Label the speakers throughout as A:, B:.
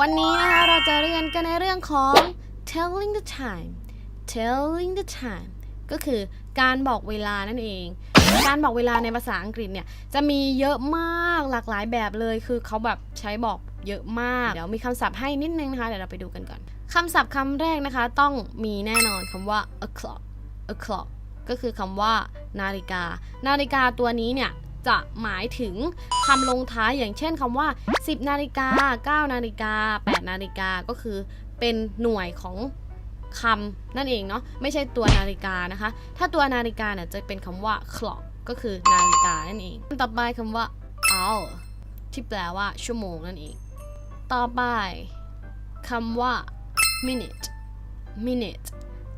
A: วันนี้นะคะเราจะเรียนกันในเรื่องของ telling the time telling the time ก็คือการบอกเวลานั่นเอง การบอกเวลาในภาษาอังกฤษเนี่ย จะมีเยอะมากหลากหลายแบบเลยคือเขาแบบใช้บอกเยอะมาก เดี๋ยวมีคำศัพท์ให้นิดนึงนะคะ เดี๋ยวเราไปดูกันก่อนคำศัพท์คำแรกนะคะต้องมีแน่นอนคำว่า o'clock o'clock ก็คือคำว่านาฬิกา นาฬิกาตัวนี้เนี่ย จะหมายถึงคำลงท้ายอย่างเช่นคำว่า 10 นาฬิกา 9 นาฬิกา 8 นาฬิกาก็คือเป็นหน่วยของคำนั่นเองเนาะไม่ใช่ตัวนาฬิกานะคะ ถ้าตัวนาฬิกาเนี่ยจะเป็นคำว่า clock ก็คือนาฬิกานั่นเองต่อไปคำว่า hour ที่แปลว่าชั่วโมงนั่นเอง ต่อไปคำว่า minute minute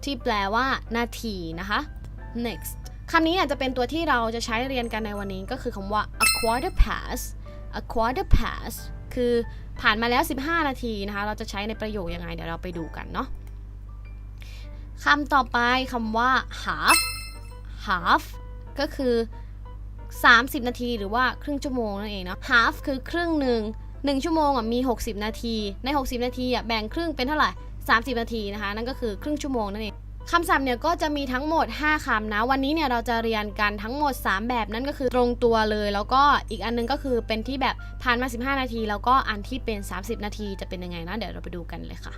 A: ที่แปลว่านาทีนะคะ next คำนี้อาจจะเป็นตัวที่เราจะใช้เรียนกันในวันนี้ก็คือคำว่า a quarter past a quarter past คือผ่านมาแล้ว 15 นาทีนะคะ เราจะใช้ในประโยคยังไง เดี๋ยวเราไปดูกันเนาะคำต่อไปคำว่า half half ก็คือ 30 นาทีหรือว่าครึ่งชั่วโมงนั่นเองเนาะ half คือครึ่งหนึ่งหนึ่งชั่วโมงอะมี 60 นาที ใน 60 นาทีอะแบ่งครึ่งเป็นเท่าไหร่ 30 นาทีนะคะ นั่นก็คือครึ่งชั่วโมงนั่นเอง คำศัพท์เนี่ยก็จะมีทั้งหมด 5 คำนะ วันนี้เนี่ยเราจะเรียนกันทั้งหมด 3 แบบนั่นก็คือตรงตัวเลย แล้วก็อีกอันนึงก็คือเป็นที่แบบผ่านมา 15 นาที แล้วก็อันที่เป็น 30 นาทีจะเป็นยังไงนะเดี๋ยวเราไปดูกันเลยค่ะ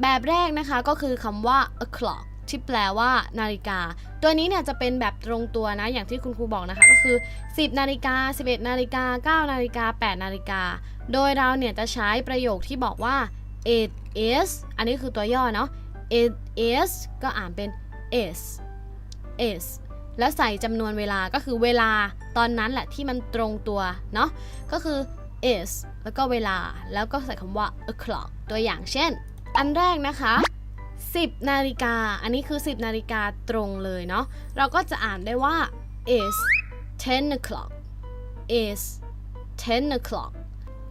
A: แบบแรกนะคะก็คือคำว่า o'clock ที่แปลว่านาฬิกา ตัวนี้เนี่ยจะเป็นแบบตรงตัวนะ อย่างที่คุณครูบอกนะคะ ก็คือ 10 นาฬิกา 11 นาฬิกา 9 นาฬิกา 8 นาฬิกา โดยเราเนี่ยจะใช้ประโยคที่บอกว่า it is อันนี้คือตัวย่อเนาะ is ก็อ่านเป็น is is แล้วใส่จำนวนเวลาก็คือเวลาตอนนั้นแหละที่มันตรงตัวเนาะก็คือ is แล้วก็เวลาแล้วก็ใส่คำว่า o'clock ตัวอย่างเช่น อันแรกนะคะ 10 นาฬิกา อันนี้คือ 10 นาฬิกาตรงเลยเนาะเราก็จะอ่านได้ว่า is 10 o'clock is 10 o'clock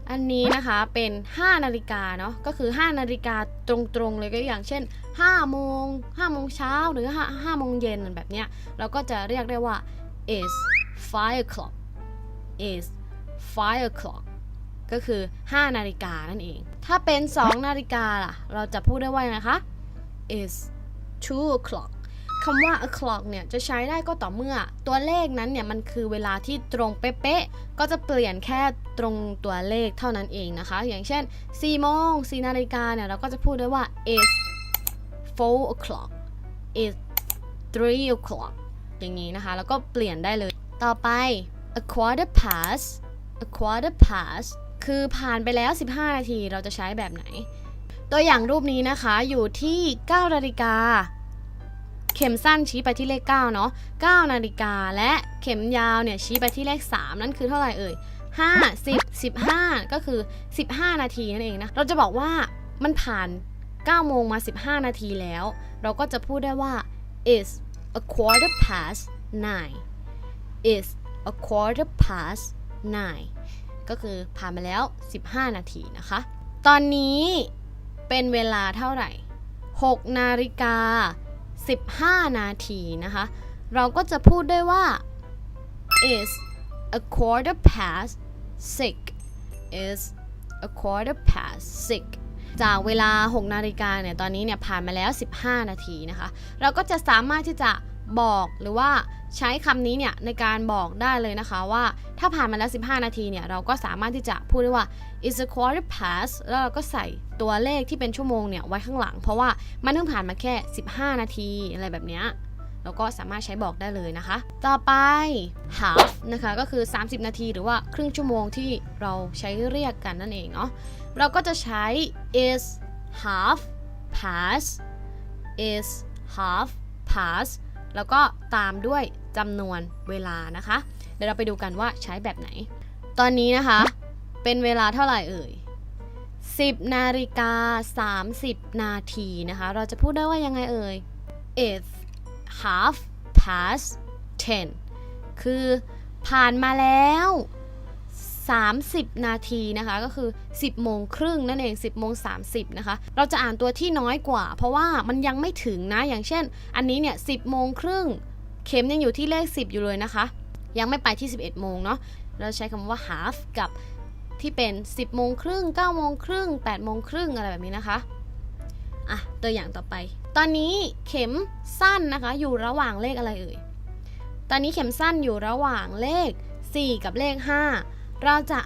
A: อันนี้นะคะเป็น 5 นาฬิกาเนาะก็คือ 5 นาฬิกาตรงๆเลยก็อย่างเช่น 5โมง5โมงเช้าหรือ5 5โมงเย็นแบบเนี้ยเราก็จะเรียกได้ว่า is 5 o'clock is 5 o'clock ก็คือ 5 นาฬิกานั่นเอง ถ้าเป็น 2 นาฬิกาล่ะ เราจะพูดได้ว่าไงคะ is 2 o'clock คำว่า o'clock เนี่ยจะใช้ได้ก็ต่อเมื่อ ตัวเลขนั้นเนี่ยมันคือเวลาที่ตรงเป๊ะๆ ก็จะเปลี่ยนแค่ตรงตัวเลขเท่านั้นเองนะคะ อย่างเช่น4โมง4นาฬิกาเนี่ยเราก็จะพูดได้ว่า is 4 o'clock is 3 o'clock อย่างนี้นะคะ แล้วก็เปลี่ยนได้เลย ต่อไป a quarter past a quarter past คือผ่านไปแล้ว 15 นาทีเราจะใช้แบบไหน ตัวอย่างรูปนี้นะคะอยู่ที่9นาฬิกาเข็มสั้นชี้ไปที่เลข 9 เนาะ9นาฬิกาและเข็มยาวเนี่ยชี้ไปที่เลข 3 นั่นคือเท่าไหร่เอ่ย5 10 15 ก็คือ 15 นาทีนั่นเองนะ เราจะบอกว่ามันผ่าน 9โมงมา 15 นาทีแล้ว เราก็จะพูดได้ว่า is a quarter past nine is a quarter past nine ก็คือผ่านมาแล้ว 15 นาทีนะคะ ตอนนี้เป็นเวลาเท่าไหร่ 6 นาฬิกา 15 นาทีนะคะ เราก็จะพูดได้ว่า is a quarter past six is a quarter past six จากเวลา 6 นาฬิกาเนี่ยตอนนี้เนี่ยผ่านมาแล้ว 15 นาทีนะคะ เราก็จะสามารถที่จะบอกหรือว่าใช้คำนี้เนี่ยในการบอกได้เลยนะคะว่าถ้าผ่านมาแล้ว 15 นาทีเนี่ยเราก็สามารถที่จะพูดได้ว่า is a quarter past แล้วเราก็ใส่ตัวเลขที่เป็นชั่วโมงเนี่ยไว้ข้างหลัง เพราะว่ามันเพิ่งผ่านมาแค่ 15 นาทีอะไรแบบเนี้ย เราก็สามารถใช้บอกได้เลยนะคะ ต่อไป half นะคะก็คือ 30 นาทีหรือว่าครึ่งชั่วโมงที่เราใช้เรียกกันนั่นเองเนาะเราก็จะใช้ is half past is half past แล้วก็ตามด้วยจำนวนเวลานะคะ เดี๋ยวเราไปดูกันว่าใช้แบบไหน ตอนนี้นะคะ เป็นเวลาเท่าไหร่เอ่ย10นาฬิกา30 นาทีนะคะ เราจะพูดได้ว่ายังไงเอ่ย it's half past 10คือผ่านมาแล้ว 30 นาทีนะคะ ก็คือ 10 โมงครึ่งนั่นเอง 10 โมง 30 นะคะ เราจะอ่านตัวที่น้อยกว่า เพราะว่ามันยังไม่ถึงนะ อย่างเช่น อันนี้เนี่ย 10 โมงครึ่ง เข็มยังอยู่ที่เลข 10 อยู่เลยนะคะ ยังไม่ไปที่ 11 โมงเนาะ เราใช้คำว่า half กับที่เป็น 10 โมงครึ่ง 9 โมงครึ่ง 8 โมงครึ่งอะไรแบบนี้นะคะ ตัวอย่างต่อไป ตอนนี้เข็มสั้นนะคะ อยู่ระหว่างเลขอะไรเอ่ย ตอนนี้เข็มสั้นอยู่ระหว่างเลข 4 กับเลข 5 เราจะ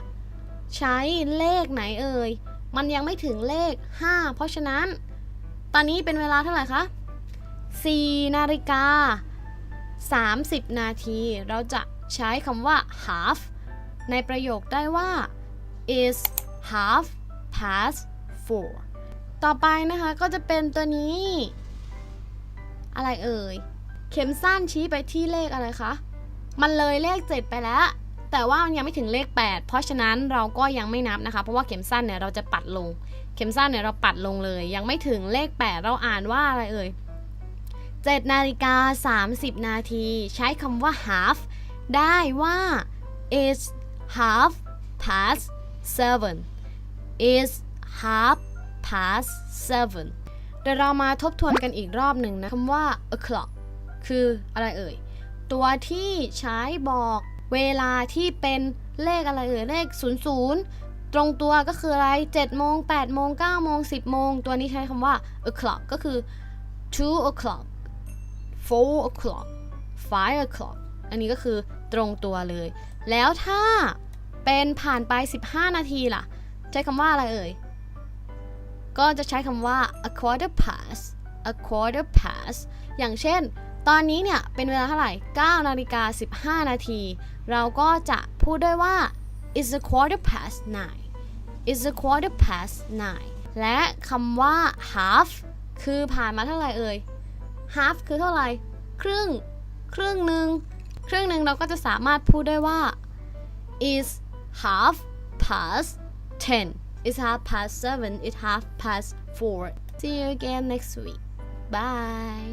A: ใช้เลขไหนเอ่ย มันยังไม่ถึงเลข 5 เพราะฉะนั้น ตอนนี้เป็นเวลาเท่าไหร่คะ4นาฬิกา30 นาที เราจะใช้คำว่า half ในประโยคได้ว่า is half past four ต่อไปนะคะก็จะเป็นตัวนี้ อะไรเอ่ย เข็มสั้นชี้ไปที่เลขอะไรคะ มันเลยเลข 7 ไปแล้ว แต่ว่ามันยังไม่ถึงเลข 8 เพราะฉะนั้นเราก็ยังไม่นับนะคะ เพราะว่าเข็มสั้นเนี่ยเราจะปัดลง เข็มสั้นเนี่ยเราปัดลงเลย ยังไม่ถึงเลข 8 เราอ่านว่าอะไรเอ่ย7นาฬิกา30 นาที ใช้คำว่า half ได้ว่า is half past seven is half past seven เดี๋ยวเรามาทบทวนกันอีกรอบหนึ่งนะคำว่า o'clock คืออะไรเอ่ย ตัวที่ใช้บอกเวลาที่เป็นเลขอะไรเอ่ย เลข 00 ตรงตัวก็คืออะไร7โมง8โมง9โมง10โมง ตัวนี้ใช้คำว่า o'clock ก็คือ two o'clock four o'clock five o'clock อันนี้ก็คือตรงตัวเลย แล้วถ้าเป็นผ่านไป 15 นาทีล่ะ ใช้คำว่าอะไรเอ่ย ก็จะใช้คำว่า a quarter past a quarter past อย่างเช่น ตอนนี้เนี่ยเป็นเวลาเท่าไหร่ 9 นาฬิกา 15 นาที เราก็จะพูดได้ว่า is a quarter past nine is a quarter past nine และคำว่า half คือผ่านมาเท่าไหร่เอ่ย half คือเท่าไหร่ ครึ่ง ครึ่งหนึ่ง ครึ่งหนึ่งเราก็จะสามารถพูดได้ว่า is half past ten it's half past seven. It's half past four. See you again next week. Bye